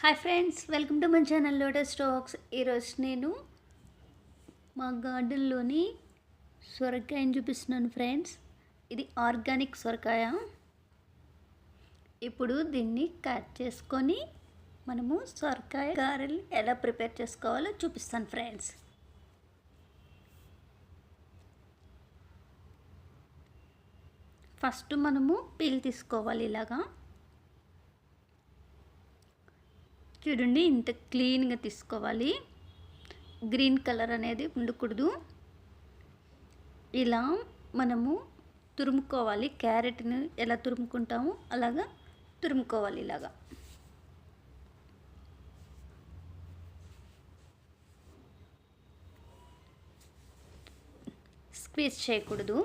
Hi friends welcome to my channel lotus stocks ఈరోజు నేను మా గార్డెన్లోని సొరకాయని చూపిస్తున్నాను ఫ్రెండ్స్. ఇది ఆర్గానిక్ సొరకాయ. ఇప్పుడు దీన్ని కట్ చేసుకొని మనము సొరకాయ గారెలు ఎలా ప్రిపేర్ చేసుకోవాలో చూపిస్తాను ఫ్రెండ్స్. ఫస్ట్ మనము పీల్ తీసుకోవాలి ఇలాగా. చూడండి ఇంత క్లీన్గా తీసుకోవాలి. గ్రీన్ కలర్ అనేది ఉండకూడదు. ఇలా మనము తురుముకోవాలి. క్యారెట్ని ఎలా తురుముకుంటామో అలాగా తురుముకోవాలి ఇలాగా. స్క్వీజ్ చేయకూడదు.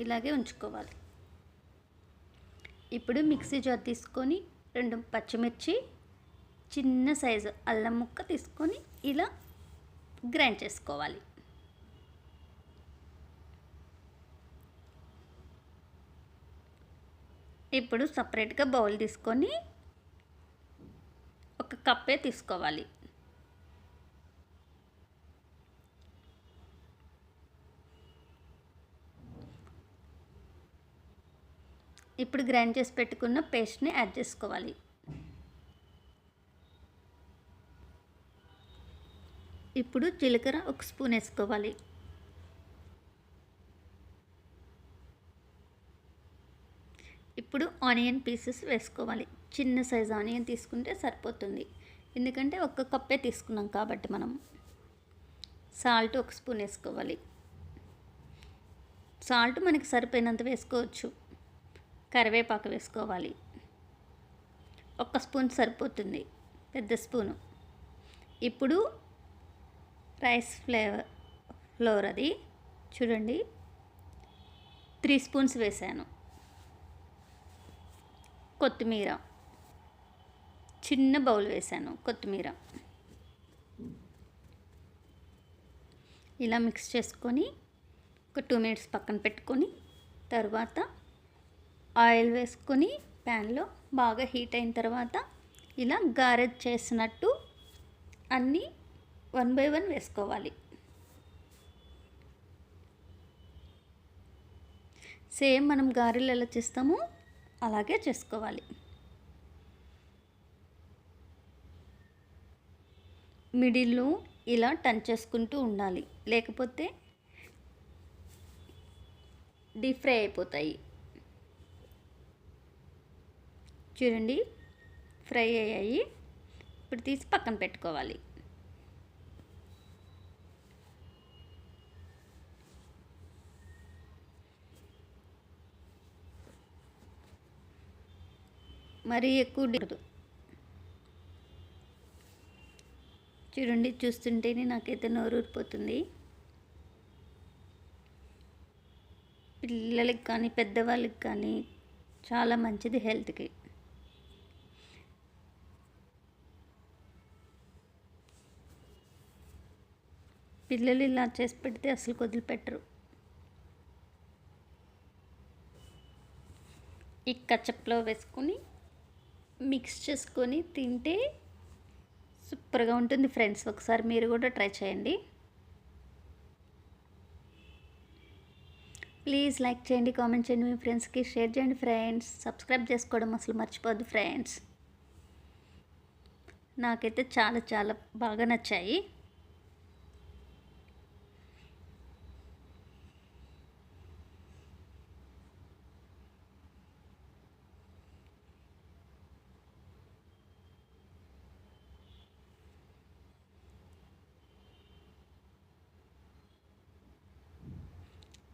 ఇలాగే ఉంచుకోవాలి. ఇప్పుడు మిక్సీ జార్ తీసుకొని రెండు పచ్చిమిర్చి చిన్న సైజు అల్లం ముక్క తీసుకొని ఇలా గ్రైండ్ చేసుకోవాలి. ఇప్పుడు సపరేట్గా బౌల్ తీసుకొని ఒక కప్పే తీసుకోవాలి. ఇప్పుడు గ్రైండ్ చేసి పెట్టుకున్న పేస్ట్ని యాడ్ చేసుకోవాలి. ఇప్పుడు జీలకర్ర ఒక స్పూన్ వేసుకోవాలి. ఇప్పుడు ఆనియన్ పీసెస్ వేసుకోవాలి. చిన్న సైజ్ ఆనియన్ తీసుకుంటే సరిపోతుంది. ఎందుకంటే ఒక్క కప్పే తీసుకున్నాం కాబట్టి మనం. సాల్ట్ ఒక స్పూన్ వేసుకోవాలి. సాల్ట్ మనకి సరిపోయినంత వేసుకోవచ్చు. కరివేపాకు వేసుకోవాలి. ఒక్క స్పూన్ సరిపోతుంది. పెద్ద స్పూను. ఇప్పుడు రైస్ ఫ్లేవర్ ఫ్లోర్ అది. చూడండి. త్రీ స్పూన్స్ వేసాను. కొత్తిమీర. చిన్న బౌల్ వేసాను కొత్తిమీర. ఇలా మిక్స్ చేసుకొని ఒక టూ మినిట్స్ పక్కన పెట్టుకొని తర్వాత ఆయిల్ వేసుకొని ప్యాన్లో బాగా హీట్ అయిన తర్వాత ఇలా గారెజ్ చేసినట్టు అన్నీ వన్ బై వన్ వేసుకోవాలి. సేమ్ మనం గారెలు ఎలా చేస్తామో అలాగే చేసుకోవాలి. మిడిల్లో ఇలా టన్ చేసుకుంటూ ఉండాలి. లేకపోతే డీప్ ఫ్రై అయిపోతాయి. చూడండి ఫ్రై అయ్యాయి. ఇప్పుడు తీసి పక్కన పెట్టుకోవాలి. మరీ ఎక్కువ డిగదు చూడండి చూస్తుంటేనే నాకైతే నోరూరిపోతుంది. పిల్లలకి కానీ పెద్దవాళ్ళకి కానీ చాలా మంచిది హెల్త్కి. పిల్లలు ఇలా చేసి పెడితే అసలు వదిలిపెట్టరు. ఈ కచ్చప్లో వేసుకొని మిక్స్ చేసుకొని తింటే సూపర్గా ఉంటుంది ఫ్రెండ్స్. ఒకసారి మీరు కూడా ట్రై చేయండి. ప్లీజ్ లైక్ చేయండి కామెంట్ చేయండి మీ ఫ్రెండ్స్కి షేర్ చేయండి ఫ్రెండ్స్. సబ్స్క్రైబ్ చేసుకోవడం అసలు మర్చిపోద్దు ఫ్రెండ్స్. నాకైతే చాలా చాలా బాగా నచ్చాయి.